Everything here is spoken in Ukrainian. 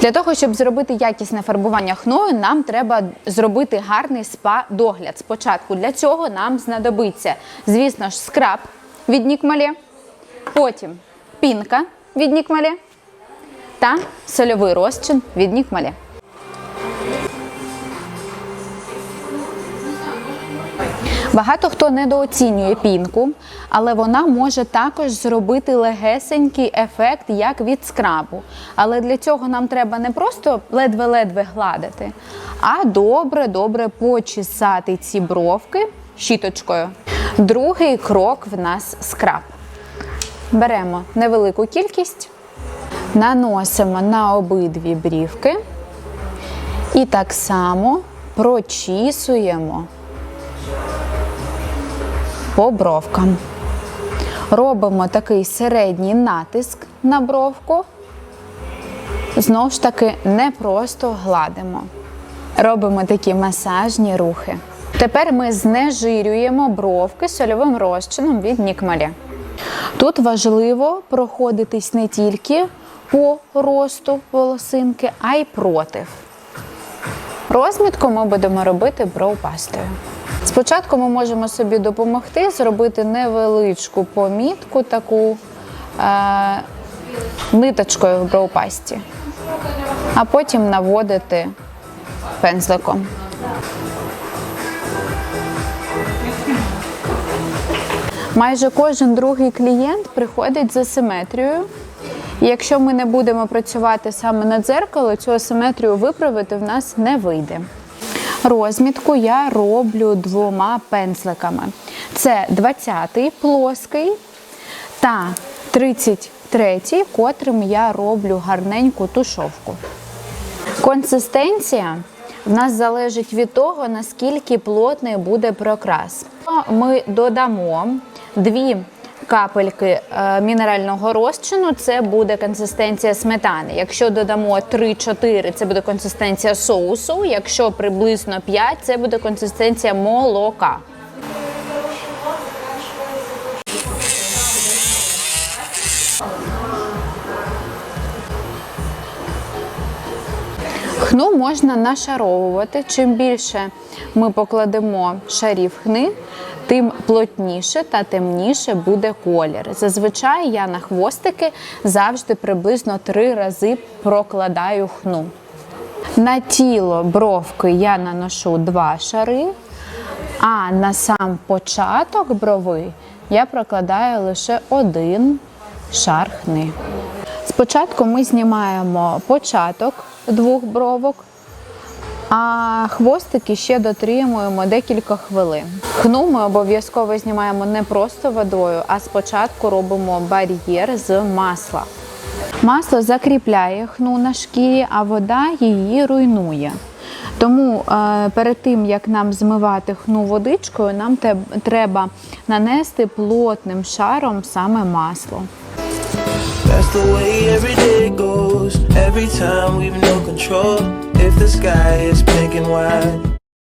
Для того, щоб зробити якісне фарбування хною, нам треба зробити гарний спа-догляд. Спочатку для цього нам знадобиться, звісно ж, скраб від Нікмалі, потім пінка від Нікмалі та сольовий розчин від Нікмалі. Багато хто недооцінює пінку, але вона може також зробити легесенький ефект, як від скрабу. Але для цього нам треба не просто ледве-ледве гладити, а добре-добре почесати ці бровки щіточкою. Другий крок в нас скраб. Беремо невелику кількість, наносимо на обидві брівки і так само прочісуємо по бровкам. Робимо такий середній натиск на бровку. Знову ж таки, не просто гладимо. Робимо такі масажні рухи. Тепер ми знежирюємо бровки сольовим розчином від Нікмалі. Тут важливо проходитись не тільки по росту волосинки, а й против. Розмітку ми будемо робити броу-пастою. Спочатку ми можемо собі допомогти зробити невеличку помітку, таку е, ниточкою в броу-пасті, а потім наводити пензликом. Майже кожен другий клієнт приходить з асиметрією. І якщо ми не будемо працювати саме на дзеркало, цю асиметрію виправити в нас не вийде. Розмітку я роблю двома пензликами. Це 20-й плоский та 33-й, котрим я роблю гарненьку тушовку. Консистенція в нас залежить від того, наскільки плотний буде прокрас. Ми додамо дві капельки е, мінерального розчину, це буде консистенція сметани. Якщо додамо 3-4, це буде консистенція соусу. Якщо приблизно 5, це буде консистенція молока. Хну можна нашаровувати. Чим більше ми покладемо шарів хни, тим плотніше та темніше буде колір. Зазвичай я на хвостики завжди приблизно три рази прокладаю хну. На тіло бровки я наношу два шари, а на сам початок брови я прокладаю лише один шар хни. Спочатку ми знімаємо початок двох бровок, а хвостики ще дотримуємо декілька хвилин. Хну ми обов'язково знімаємо не просто водою, а спочатку робимо бар'єр з масла. Масло закріпляє хну на шкірі, а вода її руйнує. Тому е, перед тим, як нам змивати хну водичкою, нам треба нанести плотним шаром саме масло. The way every day goes. Every time we've no control. If the sky is pink and white,